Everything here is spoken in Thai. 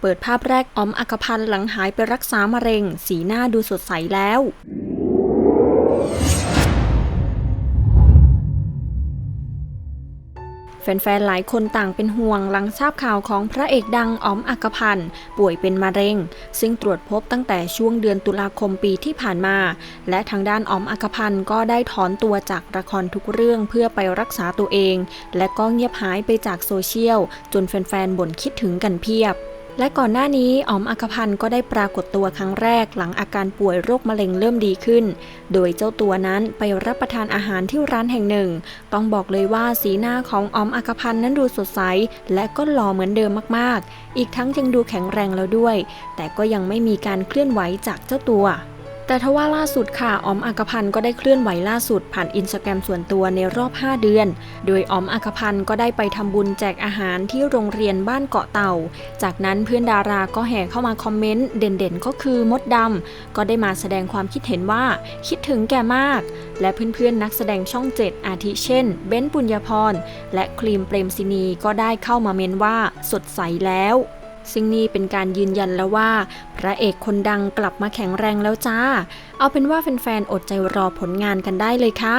เปิดภาพแรกอมอักพันธ์หลังหายไปรักษามะเร็ง สีหน้าดูสดใสแล้ว แฟนๆ หลายคนต่างเป็นห่วงหลังทราบข่าวของพระเอกดังอ๋อมอักพันธ์ป่วยเป็นมะเร็ง ซึ่งตรวจพบตั้งแต่ช่วงเดือนตุลาคมปีที่ผ่านมา และทางด้านอ๋อมอักพันธ์ก็ได้ถอนตัวจากละครทุกเรื่องเพื่อไปรักษาตัวเอง และก็เงียบหายไปจากโซเชียล จนแฟนๆ บ่นคิดถึงกันเพียบ และก่อนหน้านี้อ๋อมอักพันธ์ก็ได้ปรากฏตัวครั้งแรกหลังอาการป่วยโรคมะเร็งเริ่มดีขึ้น โดยเจ้าตัวนั้นไปรับประทานอาหารที่ร้านแห่งหนึ่ง ต้องบอกเลยว่าสีหน้าของออมอักพันธ์นั้นดูสดใส และก็หล่อเหมือนเดิมมากๆ อีกทั้งยังดูแข็งแรงแล้วด้วย แต่ก็ยังไม่มีการเคลื่อนไหวจากเจ้าตัว แต่ทว่าล่าสุดค่ะออมอักพันธ์ก็ได้เคลื่อนไหวล่าสุดผ่านอินสตาแกรมส่วนตัวในรอบ 5 เดือน โดยออมอักพันธ์ก็ได้ไปทำบุญแจกอาหารที่โรงเรียนบ้านเกาะเต่า จากนั้นเพื่อนดาราก็แห่เข้ามาคอมเมนต์เด่นๆ ก็คือมดดำก็ได้มาแสดงความคิดเห็นว่าคิดถึงแกมาก และเพื่อนๆนักแสดงช่อง 7 อาทิเช่น เบ้นปุญญพรและครีมเปรมศินีก็ได้เข้ามาเมนว่าสดใสแล้ว ซึ่งนี่เป็นการยืนยันแล้วว่า พระเอกคนดังกลับมาแข็งแรงแล้วจ้า เอาเป็นว่าแฟนๆอดใจรอผลงานกันได้เลยค่ะ